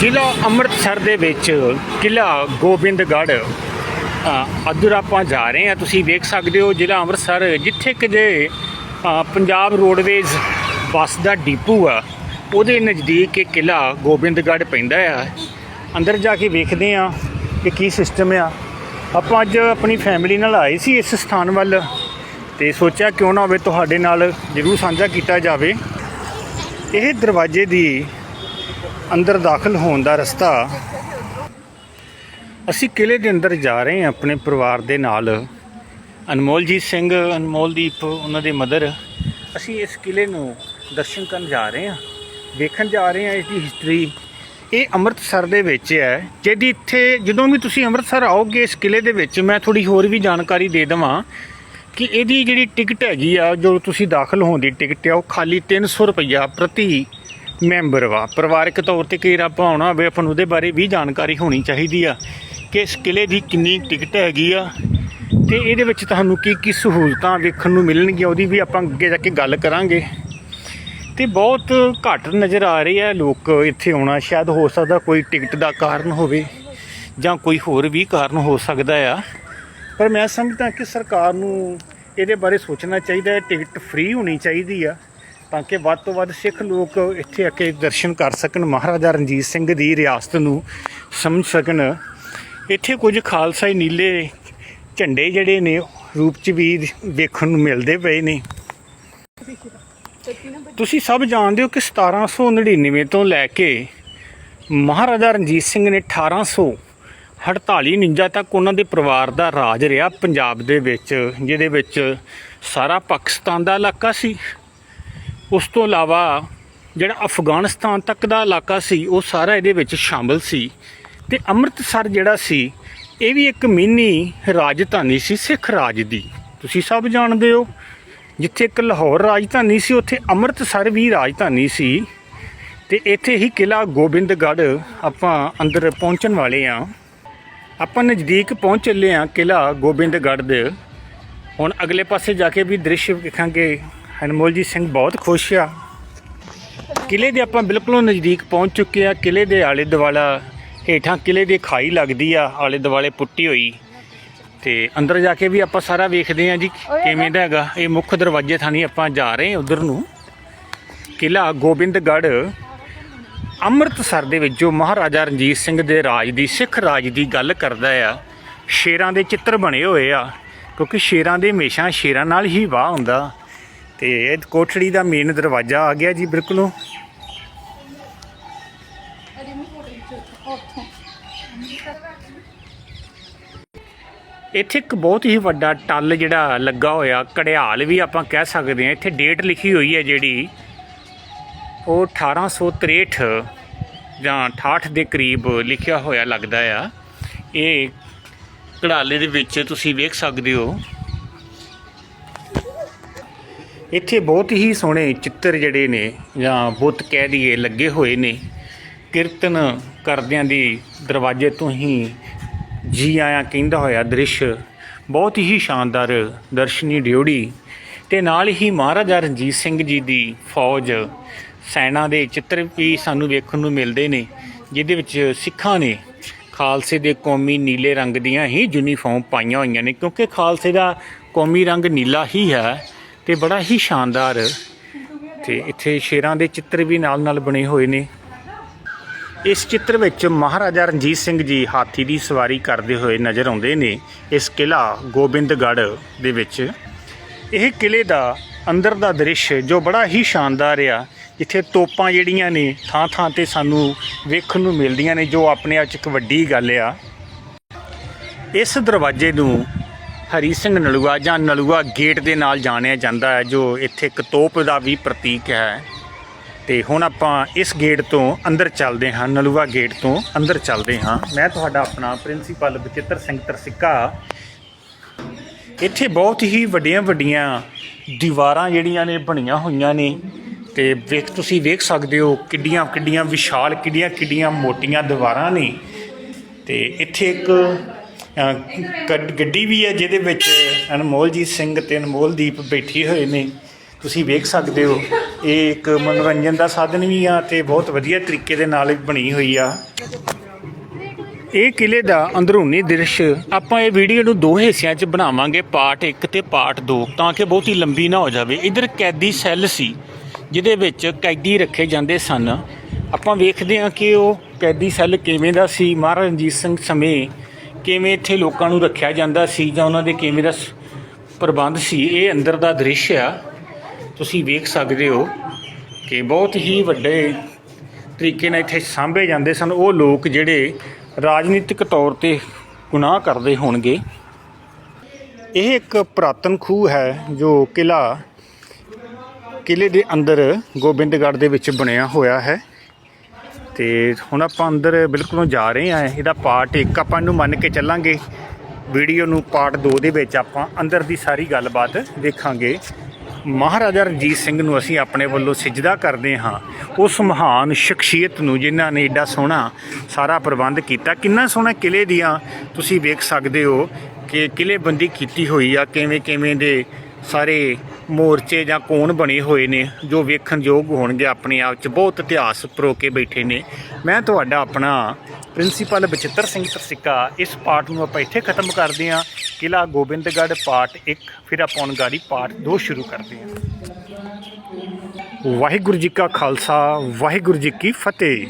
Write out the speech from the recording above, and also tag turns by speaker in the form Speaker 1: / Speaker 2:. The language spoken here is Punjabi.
Speaker 1: ਜ਼ਿਲ੍ਹਾ ਅੰਮ੍ਰਿਤਸਰ ਦੇ ਵਿੱਚ ਕਿਲ੍ਹਾ ਗੋਬਿੰਦਗੜ੍ਹ ਅ, ਆਪਾਂ ਜਾ ਰਹੇ ਹਾਂ। ਤੁਸੀਂ ਵੇਖ ਸਕਦੇ ਹੋ ਜ਼ਿਲ੍ਹਾ ਅੰਮ੍ਰਿਤਸਰ ਜਿੱਥੇ ਕਿ ਜੇ ਪੰਜਾਬ ਰੋਡਵੇਜ਼ ਬੱਸ ਦਾ ਡਿਪੂ ਆ ਉਹਦੇ ਨਜ਼ਦੀਕ ਇਹ ਕਿਲ੍ਹਾ ਗੋਬਿੰਦਗੜ੍ਹ ਪੈਂਦਾ ਆ। ਅੰਦਰ ਜਾ ਕੇ ਵੇਖਦੇ ਆ ਕਿ ਕੀ ਸਿਸਟਮ ਆ। ਆਪਾਂ ਅੱਜ ਆਪਣੀ ਫੈਮਿਲੀ ਨਾਲ ਆਏ ਸੀ ਇਸ ਸਥਾਨ ਵੱਲ ਤੇ ਸੋਚਿਆ ਕਿਉਂ ਨਾ ਹੋਵੇ ਤੁਹਾਡੇ ਨਾਲ ਜ਼ਰੂਰ ਸਾਂਝਾ ਕੀਤਾ ਜਾਵੇ। ਇਹ ਦਰਵਾਜ਼ੇ ਦੀ ਅੰਦਰ ਦਾਖਲ ਹੋਣ ਦਾ ਰਸਤਾ। ਅਸੀਂ ਕਿਲੇ ਦੇ ਅੰਦਰ ਜਾ ਰਹੇ ਹਾਂ ਆਪਣੇ ਪਰਿਵਾਰ ਦੇ ਨਾਲ। ਅਨਮੋਲਜੀਤ ਸਿੰਘ, ਅਨਮੋਲਦੀਪ, ਉਹਨਾਂ ਦੇ ਮਦਰ। ਅਸੀਂ ਇਸ ਕਿਲੇ ਨੂੰ ਦਰਸ਼ਨ ਕਰਨ ਜਾ ਰਹੇ ਹਾਂ। ਵੇਖਣ ਜਾ ਰਹੇ ਹਾਂ ਇਸ ਦੀ ਹਿਸਟਰੀ ਇਹ ਅੰਮ੍ਰਿਤਸਰ ਦੇ ਵਿੱਚ ਹੈ। ਜਿਹਦੀ ਇੱਥੇ ਜਦੋਂ ਵੀ ਤੁਸੀਂ ਅੰਮ੍ਰਿਤਸਰ ਆਓਗੇ ਇਸ ਕਿਲੇ ਦੇ ਵਿੱਚ, ਮੈਂ ਥੋੜੀ ਹੋਰ ਵੀ ਜਾਣਕਾਰੀ ਦੇ ਦੇਵਾਂ ਕਿ ਇਹਦੀ ਜਿਹੜੀ ਟਿਕਟ ਹੈਗੀ ਆ, ਜੋ ਤੁਸੀਂ ਦਾਖਲ ਹੋਣ ਦੀ ਟਿਕਟ ਆ, ਉਹ ਖਾਲੀ 300 ਰੁਪਈਆ ਪ੍ਰਤੀ ਮੈਂਬਰ ਵਾ। ਪਰਿਵਾਰਕ ਤੌਰ ਤੇ ਕਈ ਆਪਾਂ ਆਉਣਾ ਹੋਵੇ, ਆਪਾਂ ਨੂੰ ਉਹਦੇ ਬਾਰੇ ਵੀ ਜਾਣਕਾਰੀ ਹੋਣੀ ਚਾਹੀਦੀ ਆ ਕਿ ਇਸ ਕਿਲੇ ਦੀ ਕਿੰਨੀ ਟਿਕਟ ਹੈਗੀ ਆ ਤੇ ਇਹਦੇ ਵਿੱਚ ਤੁਹਾਨੂੰ ਕੀ ਕੀ ਸਹੂਲਤਾਂ ਵੇਖਣ ਨੂੰ ਮਿਲਣਗੀਆਂ, ਉਹਦੀ ਵੀ ਆਪਾਂ ਅੱਗੇ ਜਾ ਕੇ ਗੱਲ ਕਰਾਂਗੇ। ਤੇ ਬਹੁਤ ਘੱਟ ਨਜ਼ਰ ਆ ਰਹੀ ਹੈ ਲੋਕ ਇੱਥੇ ਆਉਣਾ, ਸ਼ਾਇਦ ਹੋ ਸਕਦਾ ਕੋਈ ਟਿਕਟ ਦਾ ਕਾਰਨ ਹੋਵੇ ਜਾਂ ਕੋਈ ਹੋਰ ਵੀ ਕਾਰਨ ਹੋ ਸਕਦਾ ਆ। ਪਰ ਮੈਂ ਸਮਝਦਾ ਕਿ ਸਰਕਾਰ ਨੂੰ ਇਹਦੇ ਬਾਰੇ ਸੋਚਣਾ ਚਾਹੀਦਾ ਹੈ ਟਿਕਟ ਫ੍ਰੀ ਹੋਣੀ ਚਾਹੀਦੀ ਆ। ਤਾਂ ਕਿ ਵੱਧ ਤੋਂ ਵੱਧ ਸਿੱਖ ਲੋਕ ਇੱਥੇ ਆ ਕੇ ਦਰਸ਼ਨ ਕਰ ਸਕਣ, ਮਹਾਰਾਜਾ ਰਣਜੀਤ ਸਿੰਘ ਦੀ ਰਿਆਸਤ ਨੂੰ ਸਮਝ ਸਕਣ। ਇੱਥੇ ਕੁਝ ਖਾਲਸਾਈ ਨੀਲੇ ਝੰਡੇ ਜਿਹੜੇ ਨੇ, ਰੂਪ ਚ ਵੀ ਵੇਖਣ ਨੂੰ ਮਿਲਦੇ ਪਏ ਨੇ। ਤੁਸੀਂ ਸਭ ਜਾਣਦੇ ਹੋ ਕਿ 1799 ਤੋਂ ਲੈ ਕੇ ਮਹਾਰਾਜਾ ਰਣਜੀਤ ਸਿੰਘ ਨੇ 1848 49 ਤੱਕ ਉਹਨਾਂ ਦੇ ਪਰਿਵਾਰ ਦਾ ਰਾਜ ਰਿਹਾ ਪੰਜਾਬ ਦੇ ਵਿੱਚ, ਜਿਹਦੇ ਵਿੱਚ ਸਾਰਾ ਪਾਕਿਸਤਾਨ ਦਾ ਇਲਾਕਾ ਸੀ। ਉਸ ਤੋਂ ਇਲਾਵਾ ਜਿਹੜਾ ਅਫਗਾਨਿਸਤਾਨ ਤੱਕ ਦਾ ਇਲਾਕਾ ਸੀ, ਉਹ ਸਾਰਾ ਇਹਦੇ ਵਿੱਚ ਸ਼ਾਮਲ ਸੀ ਤੇ ਅੰਮ੍ਰਿਤਸਰ ਜਿਹੜਾ ਸੀ, ਇਹ ਵੀ ਇੱਕ ਮਿੰਨੀ ਰਾਜਧਾਨੀ ਸੀ, ਸਿੱਖ ਰਾਜ ਦੀ। ਤੁਸੀਂ ਸਭ ਜਾਣਦੇ ਹੋ, ਜਿੱਥੇ ਇੱਕ ਲਾਹੌਰ ਰਾਜਧਾਨੀ ਸੀ, ਉੱਥੇ ਅੰਮ੍ਰਿਤਸਰ ਵੀ ਰਾਜਧਾਨੀ ਸੀ ਤੇ ਇੱਥੇ ਹੀ ਕਿਲਾ ਗੋਬਿੰਦਗੜ੍ਹ ਆਪਾਂ ਅੰਦਰ ਪਹੁੰਚਣ ਵਾਲੇ ਆ ਆਪਾਂ ਨਜ਼ਦੀਕ ਪਹੁੰਚ ਚੱਲੇ ਆ ਕਿਲਾ ਗੋਬਿੰਦਗੜ੍ਹ ਦੇ। ਹੁਣ ਅਗਲੇ ਪਾਸੇ ਜਾ ਕੇ ਵੀ ਦ੍ਰਿਸ਼ ਵੇਖਾਂਗੇ। ਹਨਮੋਲਜੀਤ ਸਿੰਘ ਬਹੁਤ ਖੁਸ਼ ਆ। ਕਿਲੇ ਦੇ ਆਪਾਂ ਬਿਲਕੁਲ ਨਜ਼ਦੀਕ ਪਹੁੰਚ ਚੁੱਕੇ ਆ। ਕਿਲੇ ਦੇ ਆਲੇ ਦੁਆਲਾ ਹੇਠਾਂ ਕਿਲੇ ਦੀ ਖਾਈ ਲੱਗਦੀ ਆ ਆਲੇ ਦੁਆਲੇ ਪੁੱਟੀ ਹੋਈ। ਤੇ ਅੰਦਰ ਜਾ ਕੇ ਵੀ ਆਪਾਂ ਸਾਰਾ ਵੇਖਦੇ ਆ ਜੀ ਕਿਵੇਂ ਦਾ ਹੈਗਾ। ਇਹ ਮੁੱਖ ਦਰਵਾਜ਼ੇ ਥਾਣੀ ਆਪਾਂ ਜਾ ਰਹੇ ਹਾਂ ਉਧਰ ਨੂੰ। ਕਿਲਾ ਗੋਬਿੰਦਗੜ੍ਹ ਅੰਮ੍ਰਿਤਸਰ ਦੇ ਵਿੱਚ ਜੋ ਮਹਾਰਾਜਾ ਰਣਜੀਤ ਸਿੰਘ ਦੇ ਰਾਜ ਦੀ ਸਿੱਖ ਰਾਜ ਦੀ ਗੱਲ ਕਰਦਾ ਆ। ਸ਼ੇਰਾਂ ਦੇ ਚਿੱਤਰ ਬਣੇ ਹੋਏ ਆ ਕਿਉਂਕਿ ਸ਼ੇਰਾਂ ਦੇ ਹਮੇਸ਼ਾ ਸ਼ੇਰਾਂ ਨਾਲ ਹੀ ਵਾਹ ਹੁੰਦਾ। ਤੇ ਇਹ ਕੋਠੜੀ ਦਾ ਮੇਨ ਦਰਵਾਜ਼ਾ ਆ ਗਿਆ ਜੀ ਬਿਲਕੁਲੋਂ। ਇੱਥੇ ਇੱਕ ਬਹੁਤ ਹੀ ਵੱਡਾ ਟੱਲ ਜਿਹੜਾ ਲੱਗਾ ਹੋਇਆ ਕੜਿਆਲ ਵੀ ਆਪਾਂ ਕਹਿ ਸਕਦੇ ਹਾਂ, ਇੱਥੇ ਡੇਟ ਲਿਖੀ ਹੋਈ ਹੈ ਜਿਹੜੀ। ਉਹ 1863 ਜਾਂ 68 ਦੇ ਕਰੀਬ ਲਿਖਿਆ ਹੋਇਆ ਲੱਗਦਾ ਆ। ਇਹ ਕੜਾਲੇ ਦੇ ਵਿੱਚ ਤੁਸੀਂ ਵੇਖ ਸਕਦੇ ਹੋ। ਇੱਥੇ ਬਹੁਤ ਹੀ ਸੋਹਣੇ ਚਿੱਤਰ ਜਿਹੜੇ ਨੇ ਜਾਂ ਬੁੱਤ ਕਹਿ ਦਈਏ ਲੱਗੇ ਹੋਏ ਨੇ। ਕੀਰਤਨ ਕਰਦਿਆਂ ਦੀ ਦਰਵਾਜ਼ੇ ਤੋਂ ਹੀ ਜੀ ਆਇਆ ਕਹਿੰਦਾ ਹੋਇਆ ਦ੍ਰਿਸ਼। ਬਹੁਤ ਹੀ ਸ਼ਾਨਦਾਰ ਦਰਸ਼ਨੀ ਡਿਉੜੀ ਤੇ ਨਾਲ ਹੀ ਮਹਾਰਾਜਾ ਰਣਜੀਤ ਸਿੰਘ ਜੀ ਦੀ ਫੌਜ। ਸੈਨਾ ਦੇ ਚਿੱਤਰ ਵੀ ਸਾਨੂੰ ਵੇਖਣ ਨੂੰ ਮਿਲਦੇ ਨੇ, ਜਿਹਦੇ ਵਿੱਚ ਸਿੱਖਾਂ ਨੇ ਖਾਲਸੇ ਦੇ ਕੌਮੀ ਨੀਲੇ ਰੰਗ ਦੀਆਂ ਹੀ ਯੂਨੀਫਾਰਮ ਪਾਈਆਂ ਹੋਈਆਂ ਨੇ, ਕਿਉਂਕਿ ਖਾਲਸੇ ਦਾ ਕੌਮੀ ਰੰਗ ਨੀਲਾ ਹੀ ਹੈ। ਤੇ ਬੜਾ ਹੀ ਸ਼ਾਨਦਾਰ ਤੇ ਇੱਥੇ ਸ਼ੇਰਾਂ ਦੇ ਚਿੱਤਰ ਵੀ ਨਾਲ ਨਾਲ ਬਣੇ ਹੋਏ ਨੇ। ਇਸ ਚਿੱਤਰ ਵਿੱਚ ਮਹਾਰਾਜਾ ਰਣਜੀਤ ਸਿੰਘ ਜੀ ਹਾਥੀ ਦੀ ਸਵਾਰੀ ਕਰਦੇ ਹੋਏ ਨਜ਼ਰ ਆਉਂਦੇ ਨੇ। ਇਸ ਕਿਲਾ ਗੋਬਿੰਦਗੜ੍ਹ ਦੇ ਵਿੱਚ। ਇਹ ਕਿਲੇ ਦਾ ਅੰਦਰ ਦਾ ਦ੍ਰਿਸ਼ ਜੋ ਬੜਾ ਹੀ ਸ਼ਾਨਦਾਰ ਆ, ਜਿੱਥੇ ਤੋਪਾਂ ਜਿਹੜੀਆਂ ਨੇ ਥਾਂ ਥਾਂ ਤੇ ਸਾਨੂੰ ਵੇਖਣ ਨੂੰ ਮਿਲਦੀਆਂ ਨੇ, ਜੋ ਆਪਣੇ ਆਪ 'ਚ ਇੱਕ ਵੱਡੀ ਗੱਲ ਆ। ਇਸ ਦਰਵਾਜ਼ੇ ਨੂੰ ਹਰੀ ਸਿੰਘ ਨਲੂਆ ਜਾਂ ਨਲੂਆ ਗੇਟ ਦੇ ਨਾਲ ਜਾਣਿਆ ਜਾਂਦਾ ਹੈ, ਜੋ ਇੱਥੇ ਇੱਕ ਤੋਪ ਦਾ ਵੀ ਪ੍ਰਤੀਕ ਹੈ। ਤੇ ਹੁਣ ਆਪਾਂ ਇਸ ਗੇਟ ਤੋਂ ਅੰਦਰ ਚੱਲਦੇ ਹਾਂ, ਨਲੂਆ ਗੇਟ ਤੋਂ ਅੰਦਰ ਚੱਲਦੇ ਹਾਂ। ਮੈਂ ਤੁਹਾਡਾ ਆਪਣਾ ਪ੍ਰਿੰਸੀਪਲ ਬਚਿੱਤਰ ਸਿੰਘ ਤਰਸਿੱਕਾ। ਇੱਥੇ ਬਹੁਤ ਹੀ ਵੱਡੀਆਂ ਵੱਡੀਆਂ ਦੀਵਾਰਾਂ ਜਿਹੜੀਆਂ ਨੇ ਬਣੀਆਂ ਹੋਈਆਂ ਨੇ। ਤੇ ਵੇਖ, ਤੁਸੀਂ ਵੇਖ ਸਕਦੇ ਹੋ ਕਿੱਡੀਆਂ ਕਿੱਡੀਆਂ ਵਿਸ਼ਾਲ, ਕਿੱਡੀਆਂ ਕਿੱਡੀਆਂ ਮੋਟੀਆਂ ਦੀਵਾਰਾਂ ਨੇ। ਤੇ ਇੱਥੇ ਇੱਕ ਗੱਡੀ ਵੀ ਹੈ ਜਿਹਦੇ ਵਿੱਚ ਅਨਮੋਲਜੀਤ ਸਿੰਘ ਤੇ ਅਨਮੋਲਦੀਪ ਬੈਠੇ ਹੋਏ ਨੇ। ਤੁਸੀਂ ਵੇਖ ਸਕਦੇ ਹੋ, ਇਹ ਇੱਕ ਮਨੋਰੰਜਨ ਦਾ ਸਾਧਨ ਵੀ ਆ ਤੇ ਬਹੁਤ ਵਧੀਆ ਤਰੀਕੇ ਦੇ ਨਾਲ ਬਣੀ ਹੋਈ ਆ। ਇਹ ਕਿਲੇ ਦਾ ਅੰਦਰੂਨੀ ਦ੍ਰਿਸ਼, ਆਪਾਂ ਇਹ ਵੀਡੀਓ ਨੂੰ ਦੋ ਹਿੱਸਿਆਂ 'ਚ ਬਣਾਵਾਂਗੇ, ਪਾਰਟ 1 ਤੇ ਪਾਰਟ 2 ਤਾਂ ਕਿ ਬਹੁਤੀ ਲੰਬੀ ਨਾ ਹੋ ਜਾਵੇ। ਇਧਰ ਕੈਦੀ ਸੈੱਲ ਸੀ, ਜਿਹਦੇ ਵਿੱਚ ਕੈਦੀ ਰੱਖੇ ਜਾਂਦੇ ਸਨ। ਆਪਾਂ ਵੇਖਦੇ ਹਾਂ ਕਿ ਉਹ ਕੈਦੀ ਸੈੱਲ ਕਿਵੇਂ ਦਾ ਸੀ। ਮਹਾਰਾਜਾ ਰਣਜੀਤ ਸਿੰਘ ਸਮੇਂ ਕਿਵੇਂ ਇੱਥੇ ਲੋਕਾਂ ਨੂੰ ਰੱਖਿਆ ਜਾਂਦਾ ਸੀ ਜਾਂ ਉਹਨਾਂ ਦੇ ਕਿਵੇਂ ਦਾ ਸ- ਪ੍ਰਬੰਧ ਸੀ, ਇਹ ਅੰਦਰ ਦਾ ਦ੍ਰਿਸ਼ ਆ। ਤੁਸੀਂ ਵੇਖ ਸਕਦੇ ਹੋ ਕਿ ਬਹੁਤ ਹੀ ਵੱਡੇ ਤਰੀਕੇ ਨਾਲ ਇੱਥੇ ਸਾਂਭੇ ਜਾਂਦੇ ਸਨ। ਉਹ ਲੋਕ ਜਿਹੜੇ ਰਾਜਨੀਤਿਕ ਤੌਰ ਤੇ ਗੁਨਾਹ ਕਰਦੇ ਹੋਣਗੇ। ਇਹ ਇੱਕ ਪੁਰਾਤਨ ਖੂਹ ਹੈ ਜੋ ਕਿਲਾ ਕਿਲੇ ਦੇ ਅੰਦਰ ਗੋਬਿੰਦਗੜ੍ਹ ਦੇ ਵਿੱਚ ਬਣਿਆ ਹੋਇਆ ਹੈ। ਤੇ ਹੁਣ ਆਪਾਂ ਅੰਦਰ ਬਿਲਕੁਲ ਜਾ ਰਹੇ ਹਾਂ। ਇਹਦਾ ਪਾਰਟ 1 ਆਪਾਂ ਇਹਨੂੰ ਮੰਨ ਕੇ ਚੱਲਾਂਗੇ। ਵੀਡੀਓ ਨੂੰ ਪਾਰਟ 2 ਦੇ ਵਿੱਚ ਆਪਾਂ ਅੰਦਰ ਦੀ ਸਾਰੀ ਗੱਲਬਾਤ ਦੇਖਾਂਗੇ। ਮਹਾਰਾਜਾ ਰਣਜੀਤ ਸਿੰਘ ਨੂੰ ਅਸੀਂ ਆਪਣੇ ਵੱਲੋਂ ਸਿਜਦਾ ਕਰਦੇ ਹਾਂ। ਉਸ ਮਹਾਨ ਸ਼ਖਸੀਅਤ ਨੂੰ ਜਿਨ੍ਹਾਂ ਨੇ ਏਡਾ ਸੋਹਣਾ ਸਾਰਾ ਪ੍ਰਬੰਧ ਕੀਤਾ। ਕਿੰਨਾ ਸੋਹਣਾ ਕਿਲੇ ਦੀਆਂ ਤੁਸੀਂ ਵੇਖ ਸਕਦੇ ਹੋ ਕਿ ਕਿਲੇਬੰਦੀ ਕੀਤੀ ਹੋਈ ਆ ਕਿਵੇਂ ਕਿਵੇਂ ਦੇ ਸਾਰੇ ਮੋਰਚੇ ਜਾਂ ਕੋਣ ਬਣੇ ਹੋਏ ਨੇ, ਜੋ ਵੇਖਣ ਯੋਗ ਹੋਣਗੇ, ਆਪਣੇ ਆਪ 'ਚ ਬਹੁਤ ਇਤਿਹਾਸ ਪਰੋ ਕੇ ਬੈਠੇ ਨੇ। ਮੈਂ ਤੁਹਾਡਾ ਆਪਣਾ ਪ੍ਰਿੰਸੀਪਲ ਬਚਿੱਤਰ ਸਿੰਘ ਤਰਸਿੱਕਾ, ਇਸ ਪਾਠ ਨੂੰ ਆਪਾਂ ਇੱਥੇ ਖਤਮ ਕਰਦੇ ਹਾਂ। ਕਿਲਾ ਗੋਬਿੰਦਗੜ੍ਹ ਪਾਠ 1 ਫਿਰ ਆਪਾਂ ਹੁਣ ਪਾਠ ਪਾਰਟ 2 ਸ਼ੁਰੂ ਕਰਦੇ ਹਾਂ। ਵਾਹਿਗੁਰੂ ਜੀ ਕਾ ਖਾਲਸਾ, ਵਾਹਿਗੁਰੂ ਜੀ ਕੀ ਫਤਿਹ।